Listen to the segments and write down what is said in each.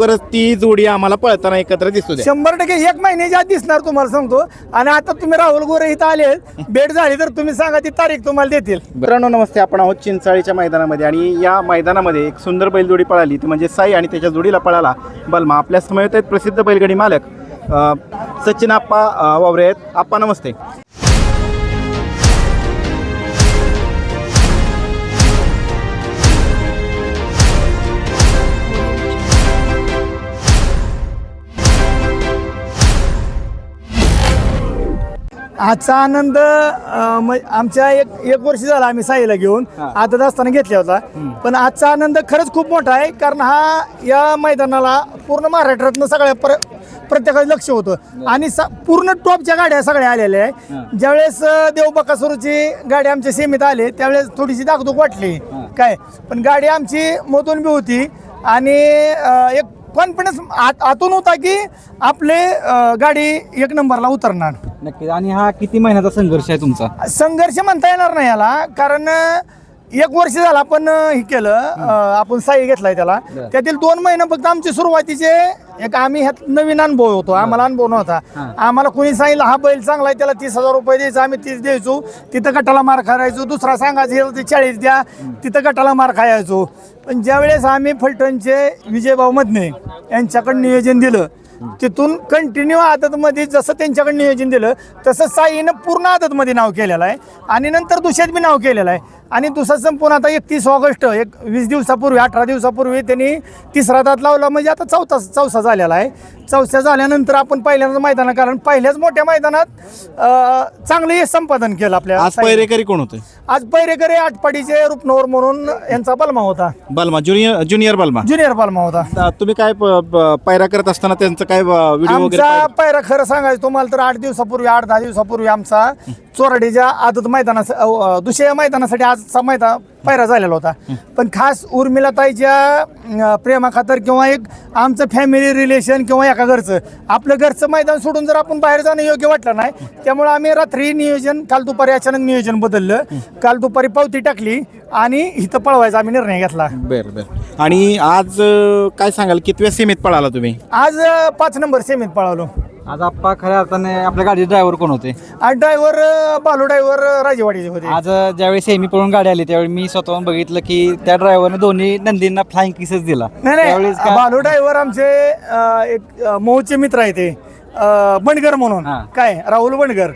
लवकरच ती जोडी आम्हाला पळताना एकत्र दिसू द्या. शंभर टक्के एक महिन्याच्या आत दिसणार तुम्हाला सांगतो आणि आता तुम्ही राहुल गोरे इथं आले भेट झाली तर तुम्ही सांगा ती तारीख तुम्हाला देतील. मित्रांनो नमस्ते आपण आहोत चिंचाळीच्या मैदानामध्ये आणि या मैदानामध्ये एक सुंदर बैलजोडी पळाली ती म्हणजे साई आणि त्याच्या जोडीला पळाला बलमा. आपल्या समवेत आहेत प्रसिद्ध बैलगाडी मालक सचिन आप्पा वावरे आहेत. आप्पा नमस्ते. आजचा आनंद अं, म- आमच्या एक एक वर्ष झाला आम्ही साईला घेऊन. आदत असताना घेतला होता. पण आजचा आनंद खरंच खूप मोठा आहे कारण हा या मैदानाला पूर्ण महाराष्ट्रातनं सगळ्या पर प्रत्येकाचं लक्ष होतं. आणि स- पूर्ण टॉपच्या गाड्या सगळ्या आलेल्या आहे ज्यावेळेस अं, देवबाकासुरूची गाडी आमच्या सीमेत आली त्यावेळेस थोडीशी दागदुग वाटली. काय? पण गाडी आमची मोतून बी होती. आणि अं, एक कॉन्फिडन्स आतून होता की आपले अं, गाडी एक नंबरला उतरणार. नक्की आणि हा किती महिन्याचा संघर्ष आहे तुमचा? संघर्ष म्हणता येणार नाही याला कारण अं, एक वर्ष झालं आपण अं, हे केलं अं, आपण साई घेतलाय त्याला. बरं. त्यातील दोन महिने फक्त आमचे सुरुवातीचे एक आम्ही ह्यात नवीन अनुभव होतो. आम्हाला अनुभव नव्हता. आम्हाला कोणी सांगितलं हा बैल चांगला आहे त्याला तीस हजार रुपये द्यायचा आम्ही तीस द्यायचो. तिथं गटाला मार खायचो दुसरा सांगायचं हे ते चाळीस द्या. तिथं गटाला मार खायचो. पण ज्यावेळेस आम्ही फलटणचे विजयभाऊ मधने यांच्याकडे नियोजन दिलं तिथून कंटिन्यू आदतमध्ये जसं त्यांच्याकडे नियोजन दिलं तसं साईनं पूर्ण आदतमध्ये नाव केलेलं आहे. आणि नंतर दुसऱ्यात बी नाव केलेलं आहे. आणि दुसरा संपूर्ण आता एकतीस ऑगस्ट एक वीस दिवसापूर्वी अठरा दिवसापूर्वी त्यांनी तिसरा दात लावला. म्हणजे आता चौथा चौसा झालेला आहे. चौथा झाल्यानंतर आपण पहिल्यांदा मैदानात कारण पहिल्याच मोठ्या मैदानात चांगलं संपादन केलं आपल्या आज. पैरेकरी कोण होते? आज पैरेकरे आटपाडीचे रुपनवर म्हणून यांचा बलमा होता. बलमा ज्युनियर ज्युनियर बलमा. ज्युनियर बलमा होता. तुम्ही काय पायरा करत असताना त्यांचं काय व्हिडिओ वगैरे आमचा पाहिलं? पायरा खरं सांगायचं तुम्हाला तर आठ दिवसापूर्वी आठ दहा दिवसापूर्वी आमचा चोराडीच्या आदत मैदाना दुसऱ्या मैदानासाठी आजचा मैदान पायरा झालेला होता. पण खास उर्मिलाताईच्या प्रेमा खातर किंवा एक आमचं फॅमिली रिलेशन किंवा एका घरचं आपलं घरचं मैदान सोडून जर आपण बाहेर जाणं योग्य वाटलं नाही त्यामुळे आम्ही रात्री नियोजन काल दुपारी अचानक नियोजन बदललं. काल दुपारी पावती टाकली आणि इथं पळवायचा आम्ही निर्णय घेतला. बरं बरं. आणि आज काय सांगाल? कितव्या सीमेत पळाला तुम्ही? आज पाच नंबर सेमीत पळवलो आज आप्पा खऱ्या अर्थाने आपल्या गाडीचे ड्रायव्हर कोण होते? आज ड्रायव्हर बालू ड्रायव्हर राजेवाडीचे होते. आज ज्यावेळी सेमी पळून गाडी आली त्यावेळी मी स्वतःहून बघितलं की त्या ड्रायव्हरने दोन्ही नंदींना फ्लाइंग किसेस दिला. नाही त्यावेळेस नाही बालू ड्रायव्हर आमचे अं, एक अं, मोहचे मित्र आहे ते अं, बंडगर म्हणून. हा. काय? राहुल बंडगर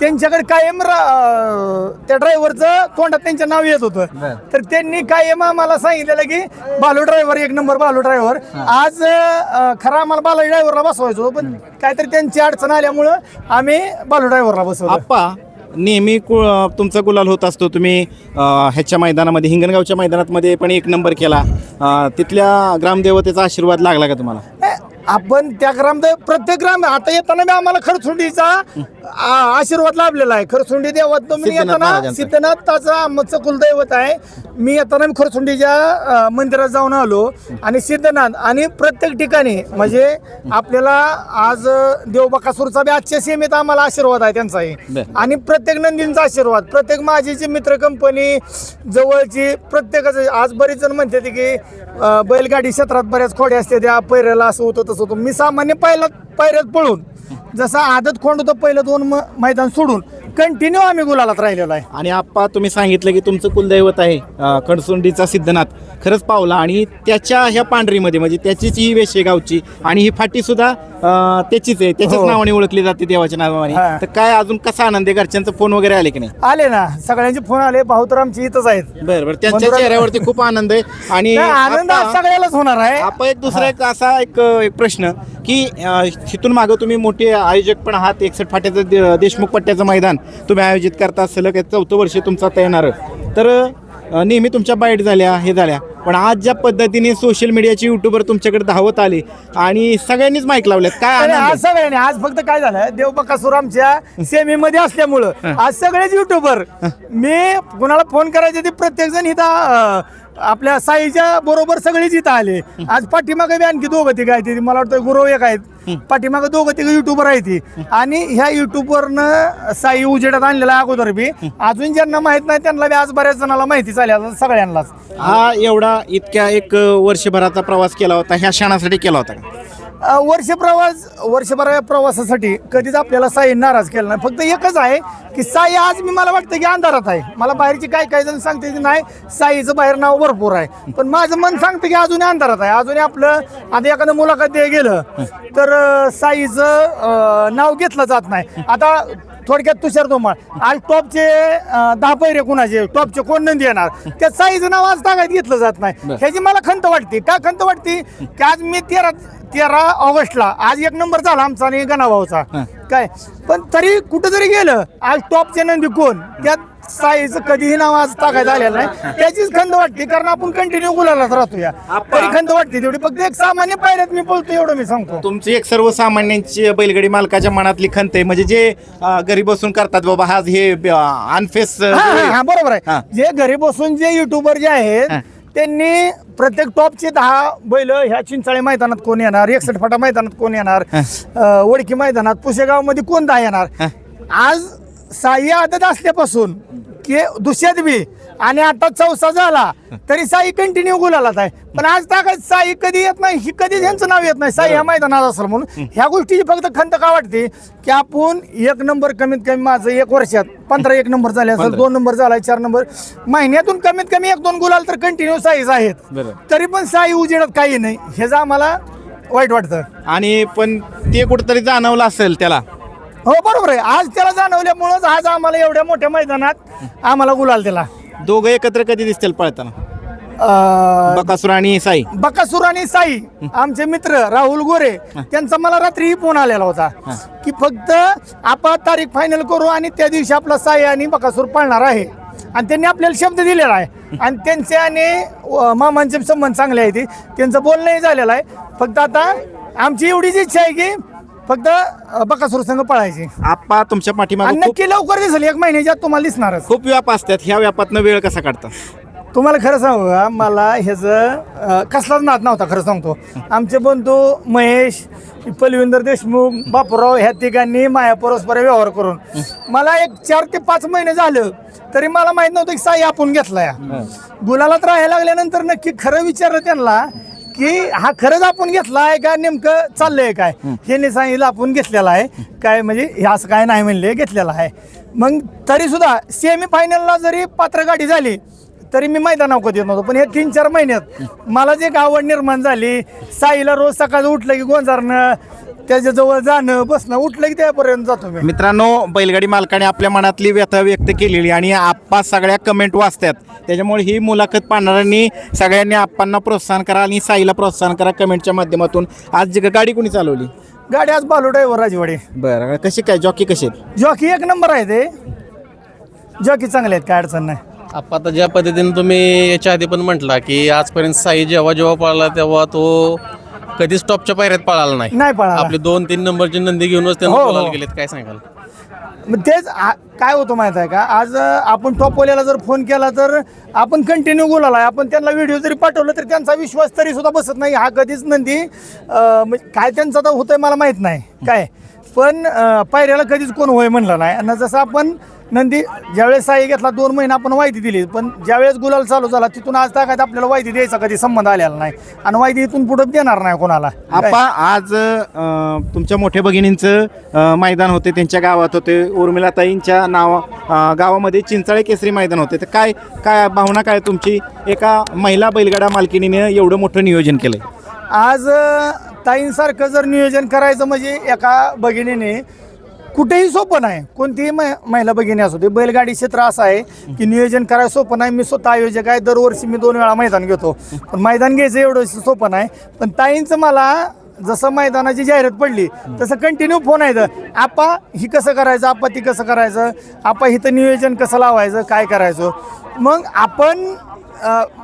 त्यांच्याकडे कायम रा- त्या ड्रायव्हरचं तोंडात त्यांचं नाव येत होतं. तर त्यांनी कायम आम्हाला सांगितलेलं की बालू ड्रायव्हर एक नंबर बालू ड्रायव्हर आज अं, खरा आम्हाला बालू ड्रायव्हरला बसवायचो पण काहीतरी त्यांची अडचण आल्यामुळं आम्ही बालू ड्रायव्हरला बसवलं. आप्पा नेहमी कु- अ, तुमचा गुलाल होत असतो. तुम्ही अ, ह्याच्या मैदानामध्ये हिंगणगावच्या मैदानात मध्ये पण एक नंबर केला. अ, तिथल्या ग्रामदेवतेचा आशीर्वाद लागला का तुम्हाला? आपण त्या ग्राम प्रत्येक ग्राम आता येताना मी आम्हाला खरसुंडीचा आ- आशीर्वाद लाभलेला आहे. खरसुंडी देवात मी सिद्धनाथ येताना महाराजांचा. सिद्धनाथाचा आमचं कुलदैवत आहे. मी येताना मी खरसुंडीच्या अ, मंदिरात जाऊन आलो. आणि सिद्धनाथ आणि प्रत्येक ठिकाणी म्हणजे आपल्याला आज देवबाकासूरचा बी आजच्या सीमेत आम्हाला आशीर्वाद आहे त्यांचाही बरं. आणि प्रत्येक नंदींचा आशीर्वाद. प्रत्येक माझीची मित्र कंपनी जवळची प्रत्येकाचं आज बरेच जण म्हणते की अं, बैलगाडी क्षेत्रात बऱ्याच खोड्या असते त्या पैऱ्याला असं होतं तसं. होतं मी सामान्य पहिला पायऱ्यात पळून. जसा आदत खोंड होतं पहिलं दोन म- मैदान सोडून. कंटिन्यू आम्ही गुलालात राहिलेलो आहे. आणि आप्पा तुम्ही सांगितलं की तुमचं कुलदैवत आहे अ, कडसुंडीचा सिद्धनाथ. खरंच पावला. आणि त्याच्या ह्या पांढरीमध्ये म्हणजे त्याचीच ही वेश आहे गावची आणि ही फाटी सुद्धा अ, त्याचीच आहे. त्याच्याच हो. नावाने ओळखली जाते देवाच्या नावाने. हा. तर काय अजून कसा आनंद आहे? घरच्यांचा फोन वगैरे आले की नाही? आले ना. सगळ्यांचे फोन आले. भाऊ तर आमची इथंच आहेत. बरं बरं. त्यांच्या चेहऱ्यावरती खूप आनंद आहे. आणि नाही, आनंद आज आप्पा- सगळ्यालाच होणार आहे. आपण एक दुसरा एक असा एक एक प्रश्न की अ, तिथून मागं तुम्ही मोठे आयोजक पण आहात. एकसठ फाट्याचं दे- देशमुख पट्ट्याचं मैदान. तुम्ही आयोजित करता सलग चौथं वर्ष तुमचं आता येणार. तर नेहमी तुमच्या बाईट झाल्या हे झाल्या. पण आज ज्या पद्धतीने सोशल मीडियाचे युट्यूबर तुमच्याकडे धावत आले आणि सगळ्यांनीच माईक लावलेत काय? आज सगळ्यांनी आज फक्त काय झालं देवबकासूर आमच्या सेमी मध्ये असल्यामुळं. आज सगळेच युट्यूबर मी कुणाला फोन करायचे ते प्रत्येक जण इथं आपल्या साईच्या बरोबर सगळेच इथं आले. आज पाठीमागे बी आणखी दोघं तिघ आहेत ती मला वाटतं गुरव एक आहेत. पाठीमागे दोघं तिघ युट्यूबर आहेत ती आणि ह्या युट्यूबवरनं साई उजेडात आणलेला अगोदर बी. अजून ज्यांना माहीत नाही त्यांना बी आज बऱ्याच जणाला माहिती चालेल सगळ्यांनाच. हा एवढा इतक्या एक वर्षभराचा प्रवास केला होता ह्या क्षणासाठी केला होता का? वर्ष प्रवास वर्षभर प्रवासासाठी कधीच आपल्याला साई नाराज केला नाही. फक्त एकच आहे की साई आज मी मला वाटतं की अंधारात आहे. मला बाहेरची काय काय जण सांगते की नाही साईचं बाहेर नाव भरपूर आहे. पण माझं मन सांगतं की अजूनही अंधारात आहे. अजूनही आपलं आता एखादं मुलाखत गेलं तर साईचं नाव घेतलं जात नाही. आता थोडक्यात तुषार धोमाळ. आज टॉपचे दहा पैरे कुणाचे? टॉपचे कोण नंदी येणार? त्या साईचं नाव आज तागायत घेतलं जात नाही. ह्याची मला खंत वाटते. का खंत वाटते? की आज मी तेरा तेरा ऑगस्टला आज एक नंबर झाला आमचा आणि गणाभाऊचा काय? पण तरी कुठं जरी गेलं. आज टॉपचे नंदी कोण? त्यात साईचं कधीही नाव आज तागायत आलेलं नाही. त्याचीच खंत वाटते कारण आपण कंटिन्यू गुलालाच राहतो या तरी खंत वाटते तेवढी. फक्त एक सामान्य पायऱ्यात मी बोलतो एवढं मी सांगतो. तुमची एक सर्वसामान्यांची बैलगाडी मालकाच्या मनातली खंत आहे. म्हणजे जे अ, घरी बसून करतात बाबा हा हे अनफेस हा, हा, हा, बरोबर हा. आहे जे घरी बसून जे युट्यूबर जे आहेत हा. त्यांनी प्रत्येक टॉपचे दहा बैल ह्या चिंचाळे मैदानात कोण येणार एकसठ फाटा मैदानात कोण येणार अं, वडकी मैदानात पुसेगावमध्ये कोण दहा येणार? आज साई आदत असल्यापासून की दुसऱ्यात बी. आणि आता चौसा झाला तरी साई कंटिन्यू गुलालात आहे. पण आज ताकद साई कधी येत नाही ही कधी यांचं नाव येत नाही. साई ह्या मैदानात असेल म्हणून ह्या गोष्टीची फक्त खंत का वाटते की आपण एक नंबर कमीत कमी माझं एक वर्षात पंधरा एक नंबर झाले असेल दोन नंबर झाला चार नंबर महिन्यातून कमीत कमी एक दोन गुलाल तर कंटिन्यू साईज आहेत. तरी पण साई उजेडत काही नाही. ह्याचं आम्हाला वाईट वाटतं. आणि पण ते कुठंतरी जाणवलं असेल त्याला. हो बरोबर आहे. आज त्याला जाणवल्यामुळंच आज आम्हाला एवढ्या मोठ्या मैदानात आम्हाला गुलाल दिला. दोघं एकत्र कधी दिसतील पळताना? अं, बकासूर आणि साई. बकासूर आणि साई. आमचे मित्र राहुल गोरे त्यांचा मला रात्री फोन आलेला होता की फक्त आपण तारीख फायनल करू आणि त्या दिवशी आपला साई आणि बकासूर पळणार आहे. आणि त्यांनी आपल्याला शब्द दिलेला आहे. आणि त्यांचे आणि अ, मामांचे संबंध चांगले आहेत. त्यांचं बोलणंही झालेलं आहे. फक्त आता आमची एवढीच इच्छा आहे की फक्त बकासूर संघ पळायची. आप्पा तुमच्या आणि पाठीमागे खूप नक्की लवकर दिसेल एक महिन्याच्या आत तुम्हाला दिसणारच. खूप व्याप असतात ह्या व्यापातनं वेळ कसा काढता? तुम्हाला खरं सांगू का मला ह्याचं अं, कसलाच नाद नव्हता खरं सांगतो. आमचे बंधू महेश पलविंदर देशमुख बापूराव ह्या तिघांनी माया परस्पर व्यवहार करून. मला एक चार ते पाच महिने झालं तरी मला माहीत नव्हतं की साई आपण घेतला या गुलालात राहायला लागल्यानंतर नक्की खरं विचारलं त्यांना की हा खरंच आपण घेतला आहे का नेमकं चाललंय काय? हे सांगितलं आपण घेतलेला आहे. काय म्हणजे हे असं काय नाही म्हणले घेतलेला आहे. मग तरी सुद्धा सेमी फायनलला जरी पात्र गाडी झाली तरी मी मैदानावर कधी येत नव्हतो. पण हे तीन चार महिन्यात मला जे आवड निर्माण झाली साईला रोज सकाळी उठलं की गोंजारणं त्याच्याजवळ जाणं बसणं उठलं की त्यापर्यंत जातो मी. मित्रांनो बैलगाडी मालकाने आपल्या मनातली व्यथा व्यक्त केलेली आणि आप्पा सगळ्या कमेंट वाचतात. त्याच्यामुळे ही मुलाखत पाहणाऱ्यांनी सगळ्यांनी आप्पांना प्रोत्साहन करा आणि साईला प्रोत्साहन करा कमेंटच्या माध्यमातून. आज जी गाडी कोणी चालवली? गाडी आज बालू ड्रायव्हर राजवाडे. बरं कशी काय? जॉकी कशी आहेत? जॉकी एक नंबर आहे ते. जॉकी चांगले आहेत काय अडचण नाही. आप्पा आता ज्या पद्धतीने तुम्ही याच्या आधी पण म्हटला की आजपर्यंत साई जेव्हा जेव्हा पळाला तेव्हा तो कधीच टॉपच्या पायऱ्यात पळाला नाही नाही पळाला. आपले दोन तीन नंबरची नंदी घेऊनच हो, त्यांना हो. बोलायला गेलेत काय सांगाल मग तेच आ- काय होतं माहीत आहे का? आज आपण टॉपवाल्याला जर फोन केला तर आपण कंटिन्यू बोलायला. आपण त्यांना व्हिडिओ जरी पाठवलं तर त्यांचा विश्वास तरी सुद्धा बसत नाही. हा कधीच नंदी म्हणजे काय त्यांचा आता होतंय मला माहीत नाही. काय? पण पायऱ्याला कधीच कोण होय म्हणलं नाही. आणि जसं आपण नंदी ज्यावेळेस साई घेतला दोन महिने आपण वायदी दिली. पण ज्यावेळेस गुलाल चालू झाला तिथून आज ताकद आपल्याला वायदी द्यायचा कधी संबंध आलेला नाही. आणि वायदी इथून पुढे देणार नाही कोणाला. आपा आज तुमच्या मोठ्या भगिनींचं मैदान होते त्यांच्या गावात होते. उर्मिलाताईंच्या नाव गावामध्ये चिंचाळे केसरी मैदान होते. तर काय काय भावना काय तुमची? एका महिला बैलगाडा मालकिणीने एवढं मोठं नियोजन केलं आज ताईंसारखं जर नियोजन करायचं म्हणजे एका भगिनीने कुठेही सोपं नाही. कोणतीही मै- महिला भगिनी असू दे बैलगाडी क्षेत्र असं आहे की नियोजन करायला सोपं नाही. मी स्वतः आयोजक आहे. दरवर्षी मी दोन वेळा मैदान घेतो. पण मैदान घ्यायचं एवढं सोपं नाही. पण ताईंचं मला जसं मैदानाची जाहिरात पडली तसं कंटिन्यू फोन आहे आपा ही कसं करायचं? आपा ती कसं करायचं? आपा हिथं नियोजन कसं लावायचं? काय करायचं? मग आपण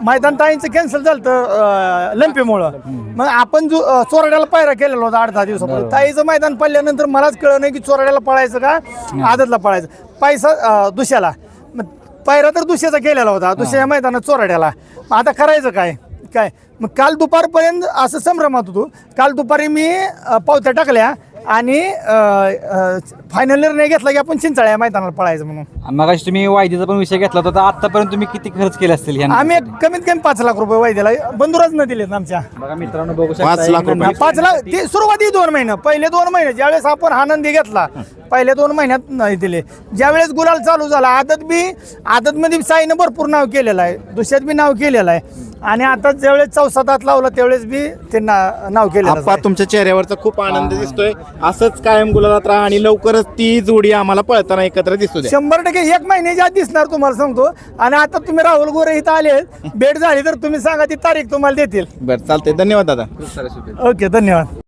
मैदान ताईंचं कॅन्सल झालं तर लंपीमुळं. मग आपण जो चोराड्याला पायरा केलेला होता आठ दहा दिवसापूर्वी. ताईचं मैदान पडल्यानंतर मलाच कळलं नाही की चोराड्याला पळायचं का आदतला पळायचं. पैसा दुसऱ्याला. पायरा तर दुसऱ्याचा केलेला होता. दुसऱ्या मैदानात चोराड्याला. आता करायचं काय? काय? मग काल दुपारपर्यंत असं संभ्रमात होतो. काल दुपारी मी पावत्या टाकल्या आणि फायनल निर्णय घेतला की आपण चिंचाळ्या मैदानाला पळायचं म्हणून. मग तुम्ही वायदीचा पण विषय घेतला होता तर आतापर्यंत तुम्ही किती खर्च केले असतील आम्ही कमीत कमी पाच लाख रुपये वैद्याला बंधुराज न दिलेत आमच्या. बघा मित्रांनो बघू शकता पाच लाख रुपये. नंदी- पाच लाख ते सुरुवाती दोन महिने पहिले दोन महिने ज्यावेळेस आपण आनंदी घेतला पहिल्या दोन महिन्यात नाही दिले. ज्यावेळेस गुलाल चालू झाला आदत बी आदत मध्ये साईनं भरपूर नाव केलेलं आहे दुसऱ्यात बी नाव केलेलं आहे. आणि आता ज्यावेळेस चौसातात लावलं त्यावेळेस बी ते ना- नाव केलेलं आप्पा तुमच्या चेहऱ्यावरचा खूप आनंद दिसतोय. असंच कायम गुलाबात राहा आणि लवकरच ती जोडी आम्हाला पळताना एकत्र दिसू द्या. शंभर टक्के एक महिन्याच्या आत दिसणार तुम्हाला सांगतो. आणि आता तुम्ही राहुल गोरे इथं आले भेट झाली तर तुम्ही सांगा ती तारीख तुम्हाला देतील. बरं चालतंय. धन्यवाद दादा. ओके धन्यवाद.